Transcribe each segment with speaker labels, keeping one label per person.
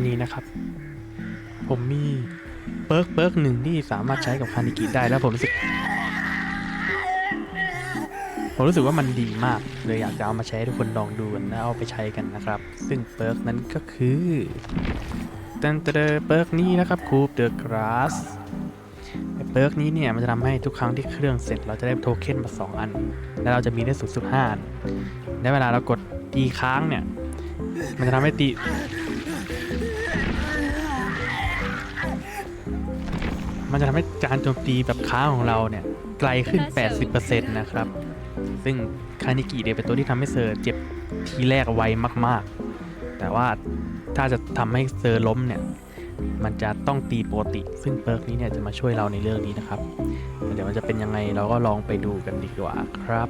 Speaker 1: วันนี้นะครับ ผมมีเปิร์กเปิร์กหนึ่งที่สามารถใช้กับคานิกิได้แล้วผมรู้สึก ผมรู้สึกว่ามันดีมากเลยอยากจะเอามาใช้ให้ทุกคนลองดูกันแล้วเอาไปใช้กันนะครับ ซึ่งเปิร์กนั้นก็คือตันเตอร์เปิร์กนี้นะครับคูปเดอะกราสเปิร์กนี้เนี่ยมันจะทำให้ทุกครั้งที่เครื่องเสร็จ เราจะได้โทเค็นมา 2 อัน แล้วเราจะมีได้สูงสุด5อันและเวลาเรากดตีค้างเนี่ย มันจะทำให้ตี มันจะทำให้การโจมตีแบบค้างของเราเนี่ยไกลขึ้น 80%นะครับ ซึ่งคานิกิเนี่ยเป็นตัวที่ทำให้เซอร์เจ็บทีแรกไวมากๆ แต่ว่าถ้าจะทำให้เซอร์ล้มเนี่ย มันจะต้องตีปกติ ซึ่งเปิร์กนี้เนี่ยจะมาช่วยเราในเรื่องนี้นะครับแต่เดี๋ยวมันจะเป็นยังไงเราก็ลองไปดูกันดีกว่าครับ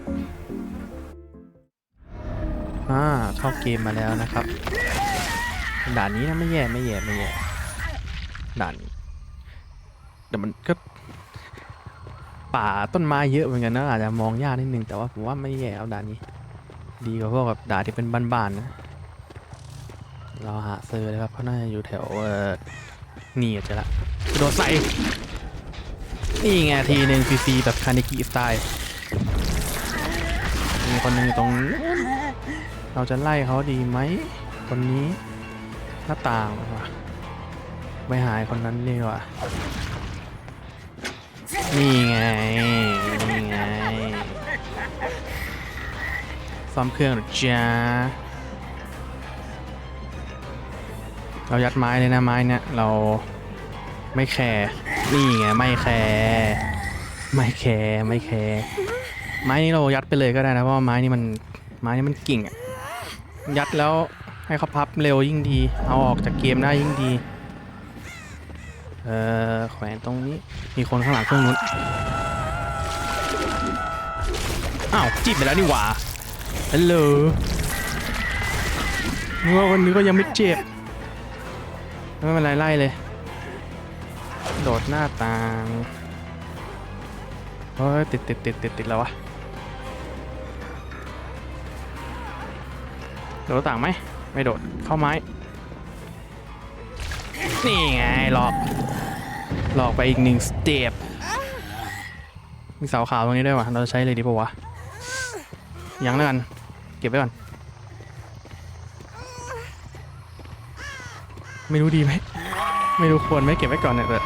Speaker 1: อ่าเข้าเกมมาแล้วนะครับ ด่านนี้นะไม่แย่ไม่แย่ไม่แย่ด่านนี้ แต่มันก็ป่าต้นไม้เยอะเหมือนกันนะอาจจะมองยากนิดนึงแต่ว่าผมว่าไม่แย่เอาด่านนี้ ดีกว่าพวกแบบด่านที่เป็นบ้านๆนะ เราหาเซอร์เลยครับเขาน่าจะอยู่แถวเออนี่อาจะละกระโดดใส่นี่ไงทีหนึ่งฟรีแบบคานิกิสไตล์มีคนหนึ่งอยู่ตรงเราจะไล่เขาดีไหมคนนี้หน้าต่างว่ะไม่หายคนนั้นดีกว่า นี่ไง นี่ไง ซ่อมเครื่องหรือจ้าเรายัดไม้เลยนะไม้เนี่ยเราไม่แคร์ นี่ไงไม่แคร์ไม่แคร์ไม่แคร์ไม้นี้เรายัดไปเลยก็ได้นะเพราะว่าไม้นี้มันไม้นี้มันกิ่งอะยัดแล้วให้เขาพับเร็วยิ่งดี เอาออกจากเกมได้ยิ่งดี ออแขวนตรงนี้ มีคนข้างหลังเครื่องนู้น อ้าวจีบไปแล้วนี่หว่าฮัลโหลนึกว่าวันนี้ก็ยังไม่เจ็บ ไม่เป็นไรไล่เลย โดดหน้าต่างเฮ้ยติดติดติดติดติดแล้ววะ โดดต่างไหม ไม่โดด เข้าไม้ นี่ไงหลอก หลอกไปอีกหนึ่งสเต็ปมีเสาขาวตรงนี้ด้วยวะเราจะใช้เลยดีปะวะยังแล้วกัน เก็บไว้ก่อน ไม่รู้ดีไหม ไม่รู้ควรไหมเก็บไว้ก่อนเนี่ยแต่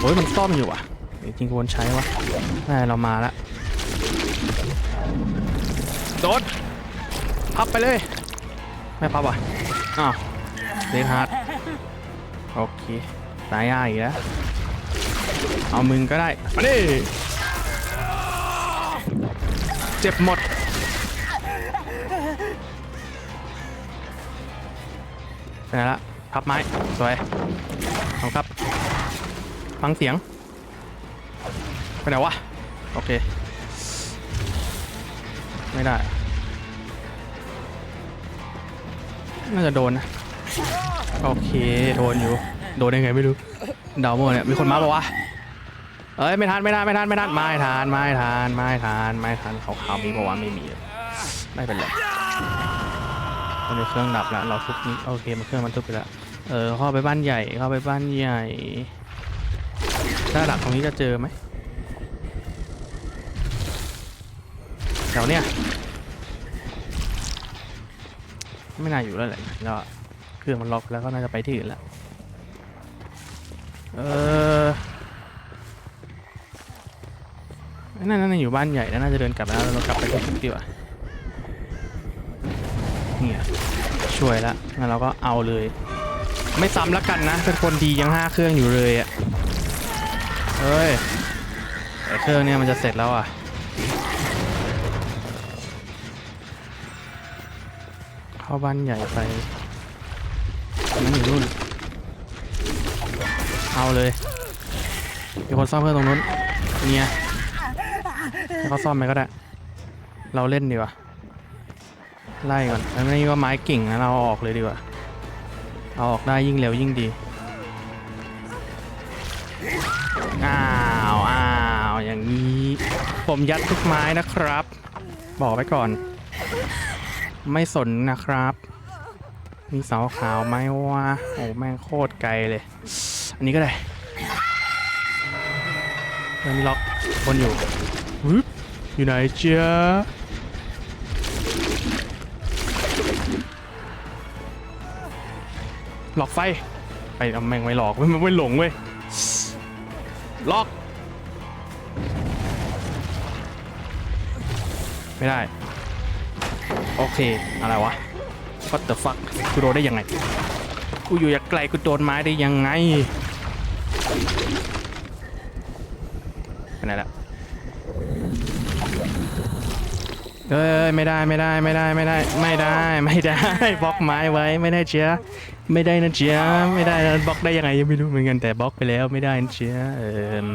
Speaker 1: โอ้ยมันซ่อมอยู่อะจริงควรใช้วะได้เรามาล้วโดดพับไปเลย ไม่พับอะ อ้าวเดนฮาร์ดโอเค ตายยากอีกแล้ว เอามึงก็ได้มาดิเจ็บหมดไปไหนละพับไม้ สวย เอาครับ ฟังเสียง ไปไหนวะ โอเค ไม่ได้ น่าจะโดนนะ โอเค โดนอยู่ โดนได้ไงไม่รู้ เดาโมเนี่ย มีคนมาปะวะ เอ้ยไม่ทันไม่ทันไม่ทันไม่ทันไม่ทันไม่ทันไม่ทันไม่ทันเขาเขามีปะวะไม่มีไม่เป็นไรตอนนี้เครื่องดับแล้วเราทุบนี้โอเคมันเครื่องมันทุบไปแล้วเออเข้าไปบ้านใหญ่เข้าไปบ้านใหญ่ถ้าดักตรงนี้จะเจอไหมแถวเนี้ยไม่น่าอยู่แล้วแหละแล้วเครื่องมันล็อกแล้วก็น่าจะไปที่อื่นแล้วเออ นั่นนั่นอยู่บ้านใหญ่แล้วน่าจะเดินกลับแล้วเรากลับไปที่ชุดดีกว่าเนี่ยช่วยแล้วงั้นเราก็เอาเลย ไม่ซ้ำแล้วกันนะเป็นคนดียังห้าเครื่องอยู่เลยอะ่ะเฮ้ยเครื่องเนี่ยมันจะเสร็จแล้วอะเข้าบ้านใหญ่ไปนั่นอยู่นู่นเอาเลยมีคนซ่อมเครื่องตรงนู้นเนี่ย ให้เขาซ่อมไปก็ได้ เราเล่นดีกว่า ไล่ก่อนแล้วนี่ก็ไม้กิ่งนะเราเอาออกเลยดีกว่า เอาออกได้ยิ่งเร็วยิ่งดี อ้าว อ้าว อย่างนี้ ผมยัดทุกไม้นะครับ บอกไว้ก่อน ไม่สนนะครับ มีเสาขาวไหมวะโอ้แม่งโคตรไกลเลย อันนี้ก็ได้เริ่มล็อกคนอยู่ อยู่ไหนเจ้าหลอกไฟไปเอาแม่งไม่หลอกมันไม่หลงเว้ยล็อก ไม่ได้ โอเค อะไรวะ What the fuck กูโดนได้ยังไง กูอยู่อย่างไกลกูโดนไม้ได้ยังไงไปไหนละ เอ้ยไม่ได้ไม่ได้ไม่ได้ไม่ได้ไม่ได้ไม่ได้บล็อกไม้ไว้ไม่ได้เชียไม่ได้นะเชียไม่ได้นะบล็อกได้ยังไงยังไม่รู้เหมือนกันแต่บล็อกไปแล้วไม่ได้นะเชียเออ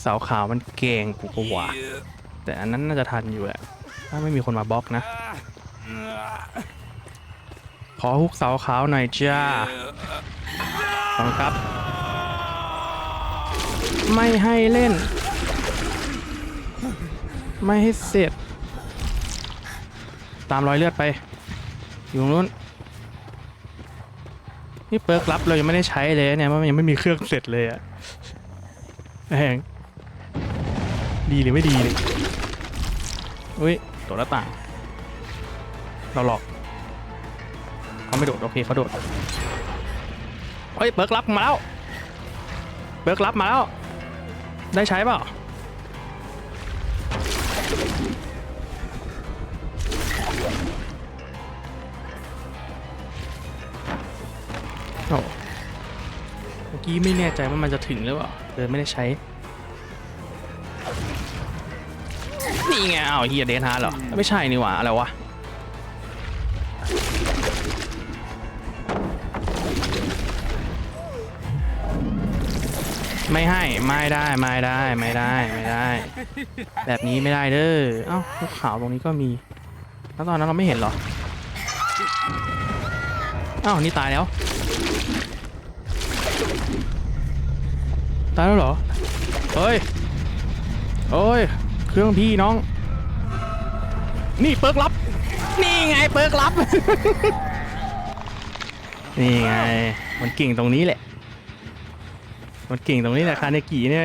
Speaker 1: เสาขาวมันเก่งกูก็ว่าแต่อันนั้นน่าจะทันอยู่แหละถ้าไม่มีคนมาบล็อกนะ ขอฮุกเสาขาวหน่อยจ้าขอบครับ ไม่ให้เล่น ไม่ให้เสร็จ ตามรอยเลือดไป อยู่ตรงนู้น นี่เปิร์กลับเรายังไม่ได้ใช้เลยเนี่ยมันยังไม่มีเครื่องเสร็จเลยอะแหงดีหรือไม่ดีเนี่ยอุ้ยโดดหน้าต่าง เราหลอกเขาไม่โดดโอเคเขาโดดเฮ้ยเบิร์กรับมาแล้ว เบิร์กรับมาแล้ว ได้ใช้เปล่า โอ้เมื่อกี้ไม่แน่ใจว่ามันจะถึงหรือเปล่าเลยไม่ได้ใช้ นี่ไงอ้าวเฮียเดนฮาร์ดเหรอ ไม่ใช่นี่หว่า อะไรวะ ไม่ให้ไม่ได้ไม่ได้ไม่ได้ไม่ได้ แบบนี้ไม่ได้เด้อเอ้าภูเขาตรงนี้ก็มี แล้วตอนนั้นเราไม่เห็นเหรออ้าวนี่ตายแล้วตายแล้วเหรอเฮ้ยเฮ้ย เครื่องพี่น้อง นี่เปิร์กลับ นี่ไงเปิร์กลับ นี่ไง มันเก่งตรงนี้แหละ มันเก่งตรงนี้แหละคาเนกิเนี่ย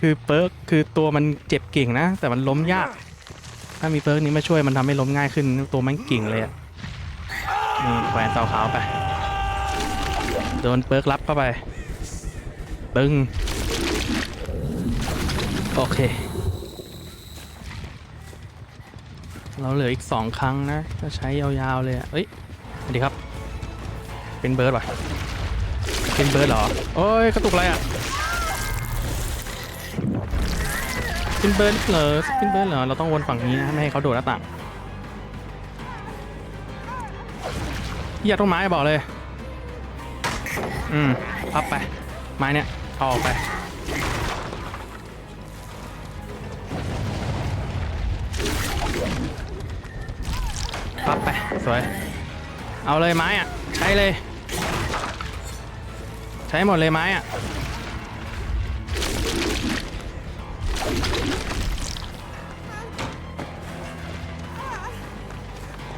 Speaker 1: คือเปิร์กคือตัวมันเจ็บเก่งนะ แต่มันล้มยาก ถ้ามีเปิร์กนี้มาช่วยมันทำให้ล้มง่ายขึ้นตัวมันเก่งเลยอะนี่แขวนเสาขาวไปโดนเปิร์กรับเข้าไปตึงโอเค เราเหลืออีกสองครั้งนะจะใช้ยาวๆเลยอะเอ้ยสวัสดีครับ เป็นเบิร์ดป่ะ เป็นเบิร์ดเหรอ โอ้ยกระตุกอะไรอะเป็นเบิร์ดเหรอเป็นเบิร์ดเหรอ เราต้องวนฝั่งนี้นะ ไม่ให้เขาโดดหน้าต่างอย่าต้นไม้บอกเลย อืมพับไป ไม้เนี่ยเอาออกไป พับไป สวย เอาเลยไม้อะ ใช้เลย ช้หมดเลยไม้อะ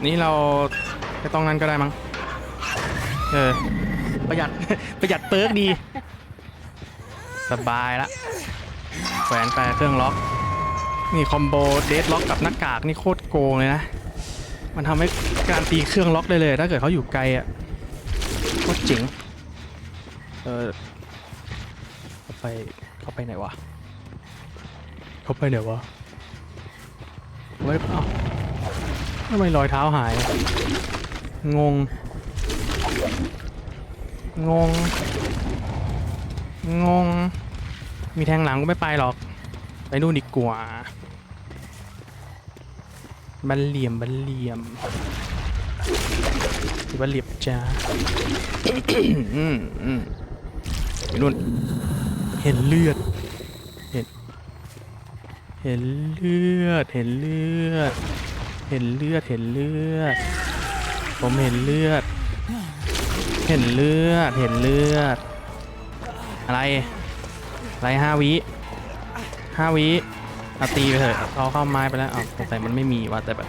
Speaker 1: นี่เราไม่ต้องนั้นก็ได้มั้ง เออ ประหยัด ประหยัดเปิร์กดี สบายละแขวนไปเครื่องล็อก นี่คอมโบเดดล็อกกับหน้ากากนี่โคตรโกงเลยนะ มันทำให้การตีเครื่องล็อกได้เลย ถ้าเกิดเขาอยู่ไกลอะโคตรเจ๋ง เออเขาไปเขาไปไหนวะเขาไปไหนวะไว้เอ้าทำไมรอยเท้าหายอะงง งง งง มีแทงหลังก็ไม่ไปหรอก ไปนู่นดีกว่า บันเหลี่ยม บันเหลี่ยมบันเหลี่ยมจ้าอืมอืมไป นู่น เห็นเลือด เห็น เห็นเลือด เห็นเลือด เห็นเลือด เห็นเลือด ผมเห็นเลือด เห็นเลือด เห็นเลือด อะไร อะไรห้าวิห้าวิเอาตีไปเถอะเขาเข้าไม้ไปแล้วเอาสงสัยมันไม่มีว่าแต่แบบ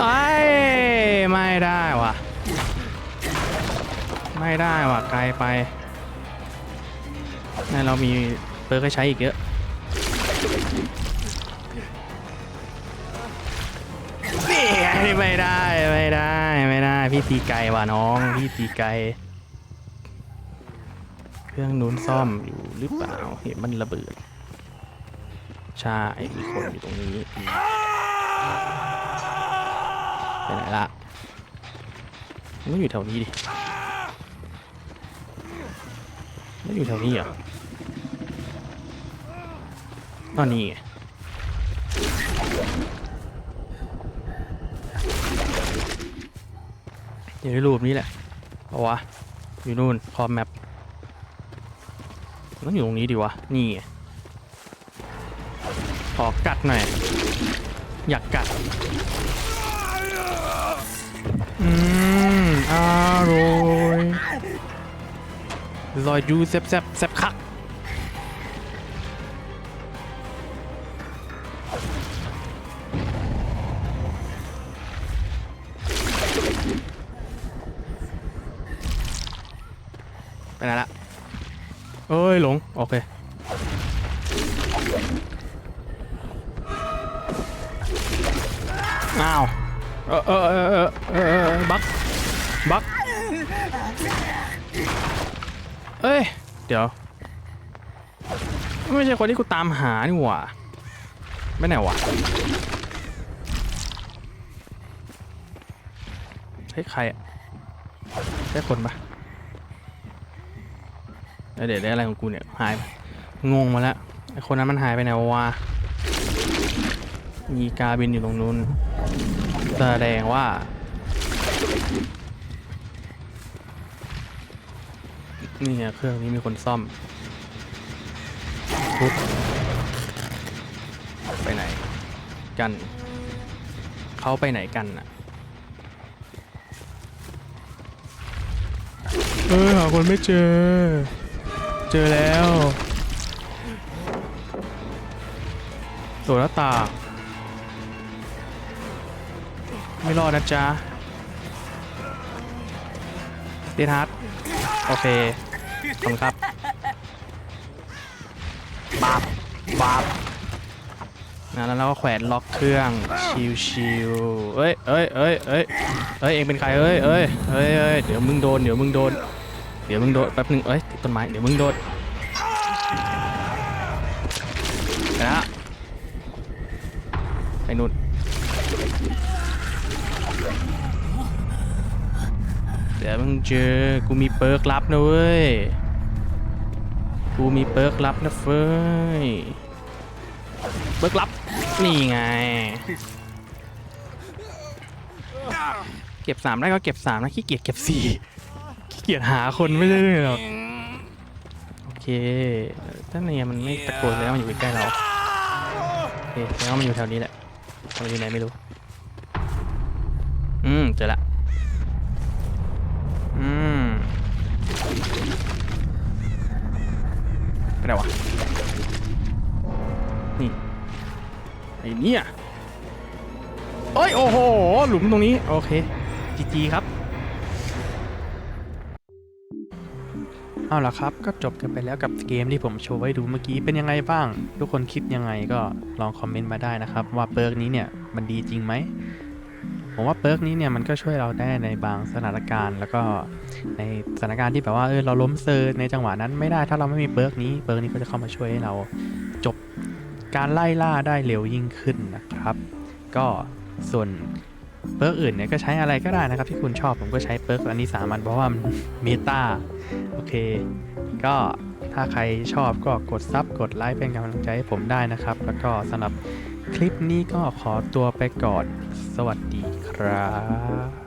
Speaker 1: ไอ้ไม่ได้ว่ะ ไม่ได้ว่ะไกลไปนั่นเรามีเปิร์กให้ใช้อีกเยอะนี่ไงไม่ได้ไม่ได้ไม่ได้พี่ตีไกลว่ะน้องพี่ตีไกลเครื่องนู้นซ่อมอยู่หรือเปล่าเห็นมันระเบิดใช่มีคนอยู่ตรงนี้ไปไหนละมันอยู่แถวนี้ดิ ไม่อยู่แถวนี้เหรอตอนนี้อยู่ในรูปนี้แหละเอาวะ อยู่นู่นคอมแมปมันต้องอยู่ตรงนี้ดิวะ นี่ขอกัดหน่อย อยากกัด อืมอร่อย ลอยดูแซบแซบแซบคักไปไหนละเอ้ยหลง โอเคอ้าว เออเออเออเออบักบัก เอ้ย เดี๋ยว ไม่ใช่คนที่กูตามหานี่หว่า ไม่ไหนวะเฮ้ยใครอะใช่คนปะเดี๋ยวเดี๋ยวได้อะไรของกูเนี่ย หายไปงงมาแล้วไอคนนั้นมันหายไปไหนวะมีกาบินอยู่ตรงนู้นแสดงว่า นี่ไงเครื่องนี้มีคนซ่อมปุ๊บไปไหน กัน เขาไปไหนกันน่ะเออหาคนไม่เจอ เจอแล้วตัวหน้าตาไม่รอดนะจ๊ะเดนฮาร์ดโอเค ขอบคุณครับบาบบาบนะแล้วเราก็แขวนล็อกเครื่องชิวชิวเอ้ยเอ้ยเอ้ยเอ้ยเอ้ยเองเป็นใครเอ้ยเอ้ยเอ้ยเอ้ยเดี๋ยวมึงโดนเดี๋ยวมึงโดนเดี๋ยวมึงโดนแป๊บนึงเอ้ยติดต้นไม้เดี๋ยวมึงโดนไปละไปนู่น ดี๋ยวมึงเจอ กูมีเปิร์กลับนะเว้ย กูมีเปิร์กลับนะเฟ้ย เปิร์กลับ นี่ไง เก็บสามได้ก็เก็บสามนะขี้เกียจเก็บสี่ขี้เกียจหาคนไม่ได้เลยหรอก โอเคถ้าเนี่ยมันไม่ตะโกนแล้วมันอยู่ใกล้เรา โอเคแล้วมันอยู่แถวนี้แหละมันอยู่ไหนไม่รู้ อืมเจอละ อืมไปไหนวะ นี่ ไอ้เนี่ยเอ้ย โอ้โห หลุมตรงนี้ โอเค จีจีครับ เอาล่ะครับ ก็จบกันไปแล้วกับเกมที่ผมโชว์ไว้ดูเมื่อกี้เป็นยังไงบ้าง ทุกคนคิดยังไงก็ลองคอมเมนต์มาได้นะครับ ว่าเปิร์กนี้เนี่ย มันดีจริงไหม ผมว่าเปิร์กนี้เนี่ยมันก็ช่วยเราได้ในบางสถานการณ์ แล้วก็ในสถานการณ์ที่แบบว่าเออเราล้มเซอร์ในจังหวะนั้นไม่ได้ถ้าเราไม่มีเปิร์กนี้เปิร์กนี้ก็จะเข้ามาช่วยให้เราจบการไล่ล่าได้เร็วยิ่งขึ้นนะครับ ก็ส่วนเปิร์กอื่นเนี่ยก็ใช้อะไรก็ได้นะครับที่คุณชอบผมก็ใช้เปิร์กอันนี้สามันเพราะว่ามันเมตาโอเค ก็ถ้าใครชอบก็กดซับกดไลค์เป็นกำลังใจให้ผมได้นะครับ แล้วก็สำหรับคลิปนี้ก็ขอตัวไปก่อน สวัสดี ครับ